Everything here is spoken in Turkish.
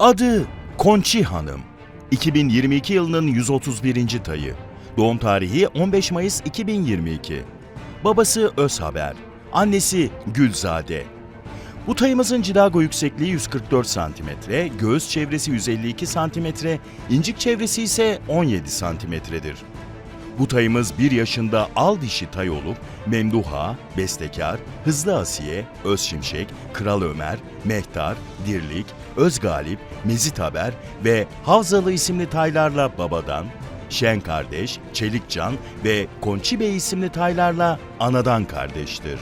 Adı Konçi Hanım. 2022 yılının 131. tayı. Doğum tarihi 15 Mayıs 2022. Babası Özhaber. Annesi Gülzade. Bu tayımızın cilago yüksekliği 144 cm, göğüs çevresi 152 cm, incik çevresi ise 17 cm'dir. Bu tayımız 1 yaşında al dişi tay olup Memduha, Bestekar, Hızlı Asiye, Öz Şimşek, Kral Ömer, Mehtar, Dirlik, Özgalip, Mezit Haber ve Havzalı isimli taylarla babadan, Şen kardeş, Çelikcan ve Konçi Bey isimli taylarla anadan kardeştir.